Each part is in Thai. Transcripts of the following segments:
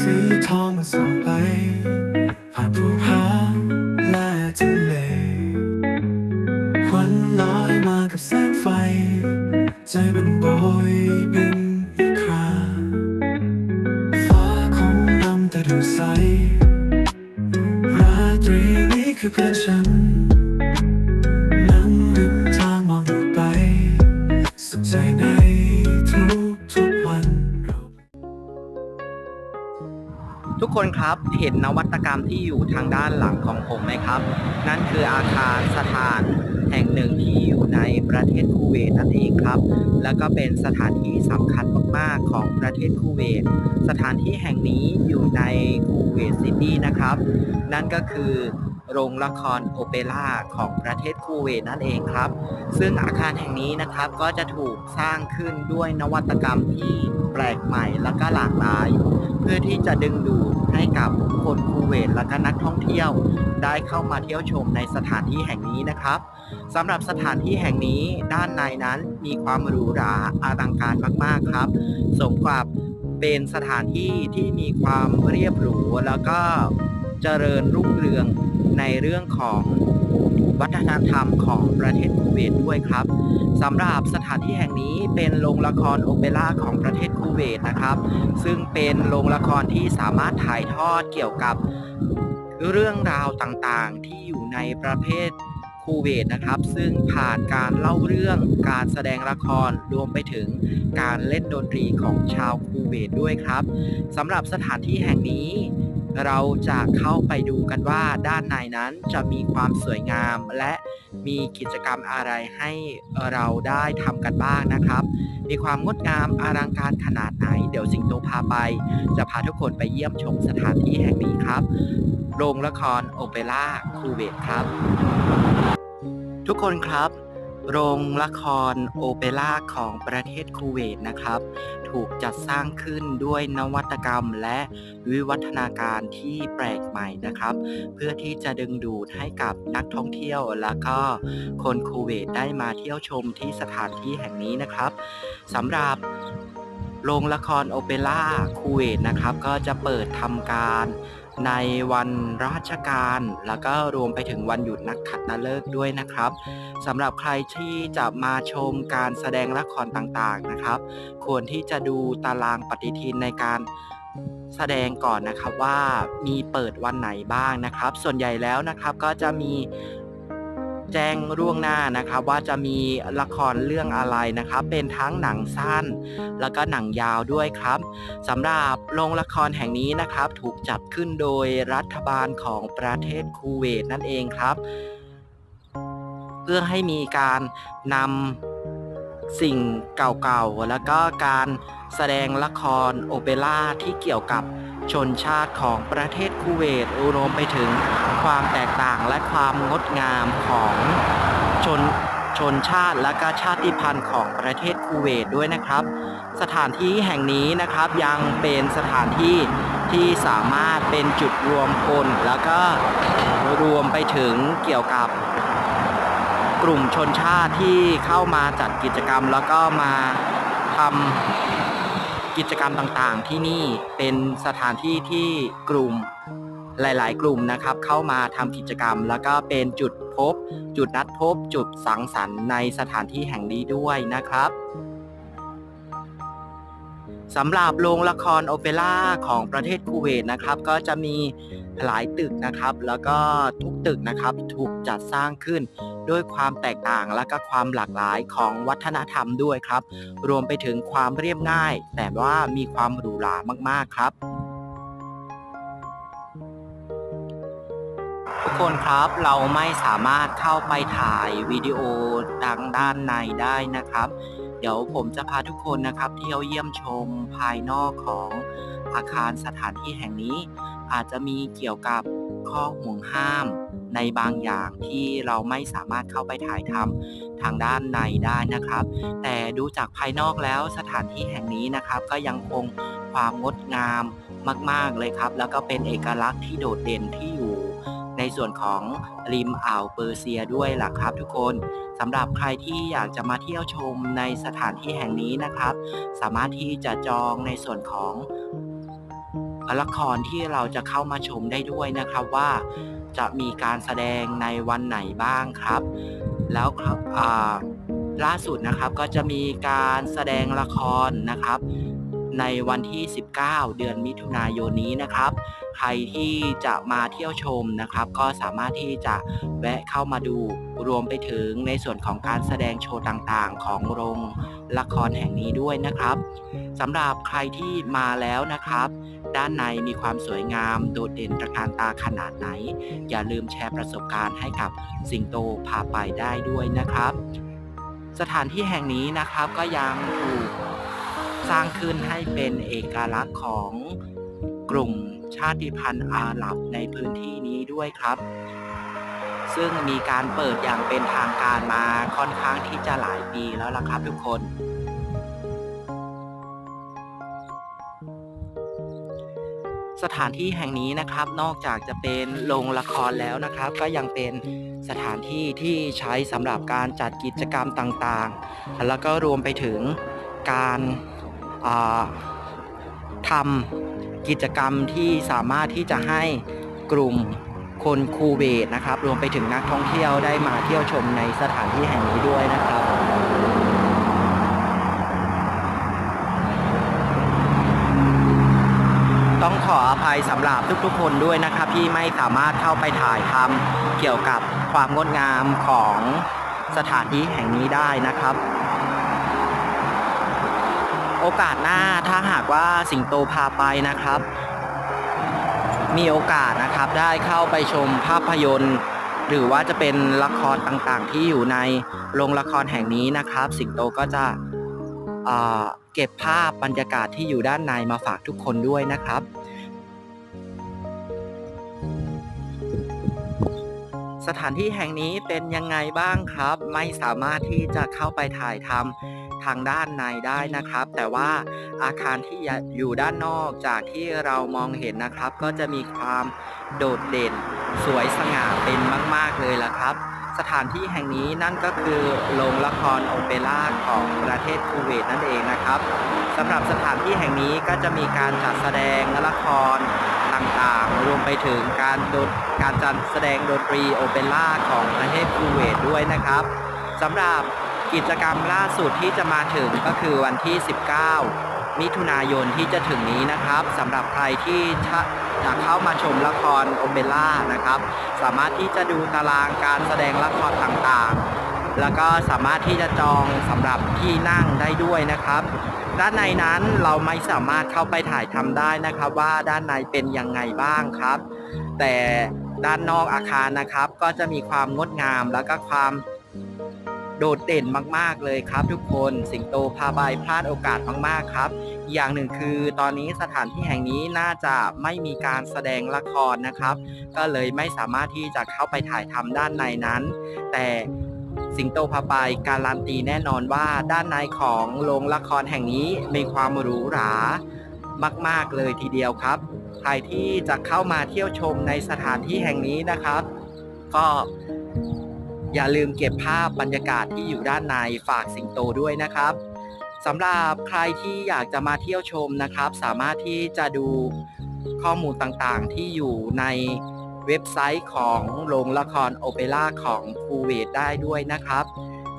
สีทองมันส่องไปผ่านภูผาและทะเลควันลอยมากับแสงไฟ ใจมันโบยบินอีกคราฟ้าคงนำแต่ดูใสราตรีนี้คือเพื่อนฉัน คนครับเห็นนวัตกรรมที่อยู่ทางด้านหลังของผมไหมครับ นั่นคืออาคารสถานแห่งหนึ่งที่อยู่ในประเทศคูเวตนั่นเองครับ แล้วก็เป็นสถานที่สำคัญมากๆของประเทศคูเวต สถานที่แห่งนี้อยู่ในคูเวตซิตี้นะครับ นั่นก็คือ โรงละครโอเปร่าของประเทศคูเวตนั่นเองครับ ซึ่งอาคารแห่งนี้นะครับก็จะถูกสร้างขึ้นด้วยนวัตกรรมที่แปลกใหม่และก็หลากหลาย เพื่อที่จะดึงดูดให้กับคนคูเวตและก็นักท่องเที่ยว ได้เข้ามาเที่ยวชมในสถานที่แห่งนี้นะครับสำหรับสถานที่แห่งนี้ด้านในนั้นมีความหรูหราอลังการมาก ๆ ครับ สมกับเป็นสถานที่ที่มีความเรียบหรูแล้วก็เจริญรุ่งเรือง ในเรื่องของวัฒนธรรมของประเทศคูเวตด้วยครับสำหรับสถานที่แห่งนี้เป็นโรงละครโอเปร่าของประเทศคูเวตนะครับ ซึ่งเป็นโรงละครที่สามารถถ่ายทอดเกี่ยวกับเรื่องราวต่างๆ ที่อยู่ในประเภทคูเวตนะครับ ซึ่งผ่านการเล่าเรื่องการแสดงละครรวมไปถึงการเล่นดนตรีของชาวคูเวตด้วยครับสำหรับสถานที่แห่งนี้ เราจะเข้าไปดูกันว่าด้านในนั้นจะมีความสวยงาม และมีกิจกรรมอะไรให้เราได้ทำกันบ้างนะครับ มีความงดงามอลังการขนาดไหน เดี๋ยวสิงโตพาไป จะพาทุกคนไปเยี่ยมชมสถานที่แห่งนี้ครับ โรงละครโอเปร่าคูเวตครับ ทุกคนครับ โรงละครโอเปร่าของประเทศคูเวตนะครับ ถูกจัดสร้างขึ้นด้วยนวัตกรรมและวิวัฒนาการที่แปลกใหม่นะครับ เพื่อที่จะดึงดูดให้กับนักท่องเที่ยว แล้วก็คนคูเวตได้มาเที่ยวชมที่สถานที่แห่งนี้นะครับสำหรับโรงละครโอเปร่าคูเวตนะครับ ก็จะเปิดทำการ ในวันราชการ แล้วก็รวมไปถึงวันหยุดนักขัตฤกษ์ด้วยนะครับสำหรับใครที่จะมาชมการแสดงละครต่างๆนะครับ ควรที่จะดูตารางปฏิทินในการแสดงก่อนนะครับว่ามีเปิดวันไหนบ้างนะครับ ส่วนใหญ่แล้วนะครับก็จะมี แจ้งล่วงหน้านะครับว่าจะมีละครเรื่องอะไรนะครับเป็นทั้งหนังสั้น แล้วก็หนังยาวด้วยครับสำหรับโรงละครแห่งนี้นะครับ ถูกจัดขึ้นโดยรัฐบาลของประเทศคูเวตนั่นเองครับ เพื่อให้มีการนำสิ่งเก่าๆ แล้วก็การแสดงละครโอเปร่าที่เกี่ยวกับ ชนชาติของประเทศคูเวตรวมไปถึงความแตกต่างและความงดงามของชนชนชาติและก็ชาติพันธุ์ของประเทศคูเวตด้วยนะครับ สถานที่แห่งนี้นะครับยังเป็นสถานที่ที่สามารถเป็นจุดรวมคนแล้วก็รวมไปถึงเกี่ยวกับกลุ่มชนชาติที่เข้ามาจัดกิจกรรมแล้วก็มาทำ กิจกรรมต่างๆ ที่นี่เป็นสถานที่ที่กลุ่มหลาย ๆ กลุ่มนะครับ เข้ามาทำกิจกรรม แล้วก็เป็นจุดพบ จุดนัดพบ จุดสังสรรค์ในสถานที่แห่งนี้ด้วยนะครับ สำหรับโรงละครโอเปร่าของประเทศคูเวตนะครับ ก็จะมีหลายตึกนะครับ แล้วก็ทุกตึกนะครับถูกจัดสร้างขึ้น ด้วยความแตกต่างและก็ความหลากหลายของวัฒนธรรมด้วยครับ รวมไปถึงความเรียบง่าย แต่ว่ามีความหรูหรามาก ๆ ครับทุกคนครับเราไม่สามารถเข้าไปถ่ายวิดีโอดังด้านในได้นะครับ เดี๋ยวผมจะพาทุกคนนะครับเที่ยวเยี่ยมชมภายนอกของอาคารสถานที่แห่งนี้ อาจจะมีเกี่ยวกับข้อห่วงห้ามในบางอย่างที่เราไม่สามารถเข้าไปถ่ายทำทางด้านในได้นะครับ แต่ดูจากภายนอกแล้วสถานที่แห่งนี้นะครับ ก็ยังคงความงดงามมาก ๆเลยครับ แล้วก็เป็นเอกลักษณ์ที่โดดเด่นที่อยู่ ในส่วนของริมอ่าวเปอร์เซียด้วยล่ะครับทุกคนสำหรับใครที่อยากจะมาเที่ยวชมในสถานที่แห่งนี้นะครับ สามารถที่จะจองในส่วนของละครที่เราจะเข้ามาชมได้ด้วยนะครับว่าจะมีการแสดงในวันไหนบ้างครับ แล้วครับล่าสุดนะครับก็จะมีการแสดงละครนะครับ ในวันที่ 19 เดือนมิถุนายนนี้นะครับ ใครที่จะมาเที่ยวชมนะครับ ก็สามารถที่จะแวะเข้ามาดูรวมไปถึงในส่วนของการแสดงโชว์ต่างๆ ของโรงละครแห่งนี้ด้วยนะครับสำหรับใครที่มาแล้วนะครับ ด้านในมีความสวยงามโดดเด่นตระการตาขนาดไหน อย่าลืมแชร์ประสบการณ์ให้กับสิงโตพาไปได้ด้วยนะครับ สถานที่แห่งนี้นะครับก็ยังถูกสร้างขึ้นให้เป็นเอกลักษณ์ของกลุ่ม ชาติพันธุ์อาหรับในพื้นที่นี้ด้วยครับ ซึ่งมีการเปิดอย่างเป็นทางการมาค่อนข้างที่จะหลายปีแล้วล่ะครับทุกคน สถานที่แห่งนี้นะครับนอกจากจะเป็นโรงละครแล้วนะครับ ก็ยังเป็นสถานที่ที่ใช้สำหรับการจัดกิจกรรมต่างๆ แล้วก็รวมไปถึงการาทำ กิจกรรมที่สามารถที่จะให้กลุ่มคนคูเวตนะครับ รวมไปถึงนักท่องเที่ยวได้มาเที่ยวชมในสถานที่แห่งนี้ด้วยนะครับต้องขออภัยสำหรับทุกๆคนด้วยนะครับ ที่ไม่สามารถเข้าไปถ่ายทำเกี่ยวกับความงดงามของสถานที่แห่งนี้ได้นะครับ โอกาสหน้าถ้าหากว่าสิงโตพาไปนะครับ มีโอกาสนะครับได้เข้าไปชมภาพยนตร์ หรือว่าจะเป็นละครต่างๆ ที่อยู่ในโรงละครแห่งนี้นะครับ สิงโตก็จะเเก็บภาพบรรยากาศที่อยู่ด้านในมาฝากทุกคนด้วยนะครับสถานที่แห่งนี้เป็นยังไงบ้างครับ ไม่สามารถที่จะเข้าไปถ่ายทำ ทางด้านในได้นะครับ แต่ว่าอาคารที่อยู่ด้านนอกจากที่เรามองเห็นนะครับ ก็จะมีความโดดเด่น สวยสง่าเป็นมาก ๆ เลยล่ะครับ สถานที่แห่งนี้นั่นก็คือโรงละครโอเปร่าของประเทศคูเวตนั่นเองนะครับสำหรับสถานที่แห่งนี้ก็จะมีการจัดแสดงละครต่างๆ รวมไปถึงการดนการจัดแสดงดนตรีโอเปร่าของประเทศคูเวตด้วยนะครับสำหรับ กิจกรรมล่าสุดที่จะมาถึงก็คือวันที่ 19 มิถุนายนที่จะถึงนี้นะครับสำหรับใครที่จะเข้ามาชมละครโอเปร่านะครับ สามารถที่จะดูตารางการแสดงละครต่างๆ แล้วก็สามารถที่จะจองสำหรับที่นั่งได้ด้วยนะครับด้านในนั้นเราไม่สามารถเข้าไปถ่ายทำได้นะครับว่าด้านในเป็นยังไงบ้างครับ แต่ด้านนอกอาคารนะครับก็จะมีความงดงามแล้วก็ความ โดดเด่นมาก ๆ เลยครับ ทุกคนสิงโตพาไปพลาดโอกาสมาก ๆ ครับอย่างหนึ่งคือตอนนี้สถานที่แห่งนี้น่าจะไม่มีการแสดงละครนะครับ ก็เลยไม่สามารถที่จะเข้าไปถ่ายทำด้านในนั้น แต่สิงโตพาไปการันตีแน่นอนว่าด้านในของโรงละครแห่งนี้มีความหรูหรามาก ๆ เลยทีเดียวครับ ใครที่จะเข้ามาเที่ยวชมในสถานที่แห่งนี้นะครับ ก็ อย่าลืมเก็บภาพบรรยากาศที่อยู่ด้านในฝากสิงโตด้วยนะครับสำหรับใครที่อยากจะมาเที่ยวชมนะครับ สามารถที่จะดูข้อมูลต่างๆ ที่อยู่ในเว็บไซต์ของโรงละครโอเปร่าของคูเวตได้ด้วยนะครับ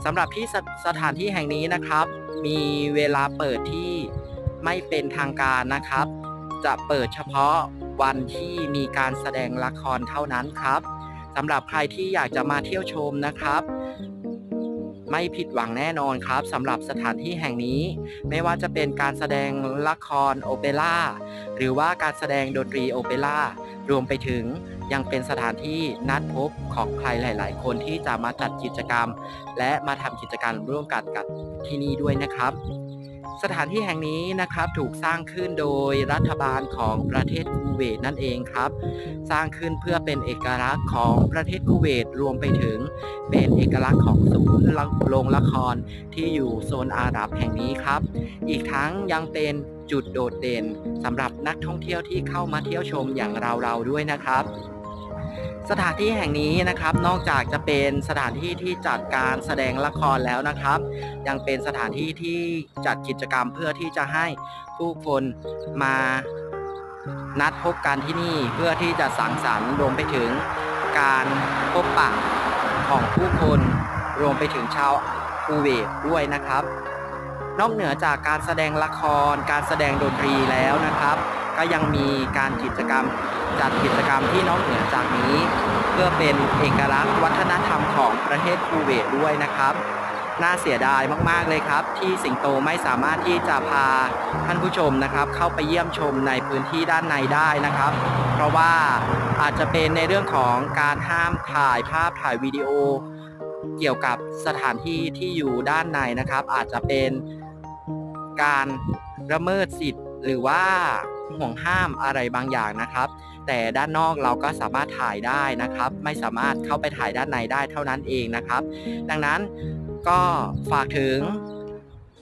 สำหรับที่สสถานที่แห่งนี้นะครับ มีเวลาเปิดที่ไม่เป็นทางการนะครับ จะเปิดเฉพาะวันที่มีการแสดงละครเท่านั้นครับ สำหรับใครที่อยากจะมาเที่ยวชมนะครับ ไม่ผิดหวังแน่นอนครับสำหรับสถานที่แห่งนี้ ไม่ว่าจะเป็นการแสดงละครโอเปร่าหรือว่าการแสดงดนตรีโอเปร่ารวมไปถึงยังเป็นสถานที่นัดพบของใครหลาย ๆ คนที่จะมาจัดกิจกรรม และมาทำกิจกรรมร่วมกันกับที่นี่ด้วยนะครับ สถานที่แห่งนี้นะครับถูกสร้างขึ้นโดยรัฐบาลของประเทศคูเวตนั่นเองครับ สร้างขึ้นเพื่อเป็นเอกลักษณ์ของประเทศคูเวตรวมไปถึง เป็นเอกลักษณ์ของศูนย์โรงละครที่อยู่โซนอาหรับแห่งนี้ครับ อีกทั้งยังเป็นจุดโดดเด่นสำหรับนักท่องเที่ยวที่เข้ามาเที่ยวชมอย่างเราๆด้วยนะครับ สถานที่แห่งนี้นะครับนอกจากจะเป็นสถานที่ที่จัดการแสดงละครแล้วนะครับ ยังเป็นสถานที่ที่จัดกิจกรรมเพื่อที่จะให้ผู้คนมานัดพบกันที่นี่เพื่อที่จะสังสรรค์รวมไปถึงการพบปะของผู้คนรวมไปถึงชาวคูเวตด้วยนะครับ นอกเหนือจากการแสดงละคร การแสดงดนตรีแล้วนะครับ ก็ยังมีการกิจกรรม จัดกิจกรรมที่นอกเหนือจากนี้ เพื่อเป็นเอกลักษณ์วัฒนธรรมของประเทศคูเวตด้วยนะครับน่าเสียดายมากๆเลยครับ ที่สิงโตไม่สามารถที่จะพาท่านผู้ชมนะครับ เข้าไปเยี่ยมชมในพื้นที่ด้านในได้นะครับ เพราะว่าอาจจะเป็นในเรื่องของการห้ามถ่ายภาพถ่ายวิดีโอ เกี่ยวกับสถานที่ที่อยู่ด้านในนะครับ อาจจะเป็นการละเมิดสิทธิ์หรือว่า ห่วงห้ามอะไรบางอย่างนะครับ แต่ด้านนอกเราก็สามารถถ่ายได้นะครับ ไม่สามารถเข้าไปถ่ายด้านในได้เท่านั้นเองนะครับ ดังนั้นก็ฝากถึง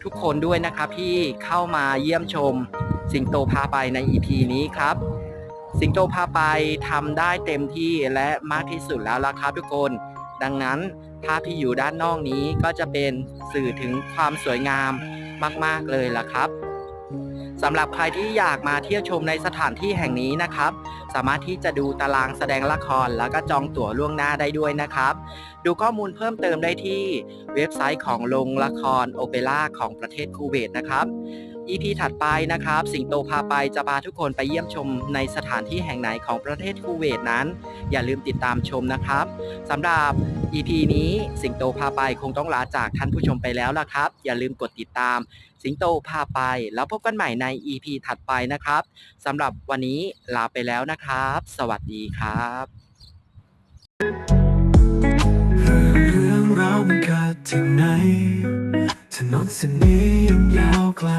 ทุกคนด้วยนะครับที่เข้ามาเยี่ยมชมสิงโตพาไปใน EP นี้ครับ สิงโตพาไปทำได้เต็มที่และมากที่สุดแล้วละครับทุกคน ดังนั้นภาพที่อยู่ด้านนอกนี้ก็จะเป็นสื่อถึงความสวยงามมาก ๆ เลยล่ะครับ สำหรับใครที่อยากมาเที่ยวชมในสถานที่แห่งนี้นะครับ สามารถที่จะดูตารางแสดงละคร แล้วก็จองตั๋วล่วงหน้าได้ด้วยนะครับ ดูข้อมูลเพิ่มเติมได้ที่เว็บไซต์ของโรงละครโอเปร่าของประเทศคูเวตนะครับ EP ถัดไปนะครับ สิงโตพาไปจะพาทุกคนไปเยี่ยมชมในสถานที่แห่งไหนของประเทศคูเวตนั้น อย่าลืมติดตามชมนะครับสำหรับ EP นี้สิงโตพาไปคงต้องลาจากท่านผู้ชมไปแล้วล่ะครับ อย่าลืมกดติดตาม สิงโตพาไปแล้วพบกันใหม่ใน EP ถัดไปนะครับสำหรับวันนี้ลาไปแล้วนะครับ สวัสดีครับเรื่องราวมันเกิดที่ไหนถนนเส้นนี้ยังยาวไกล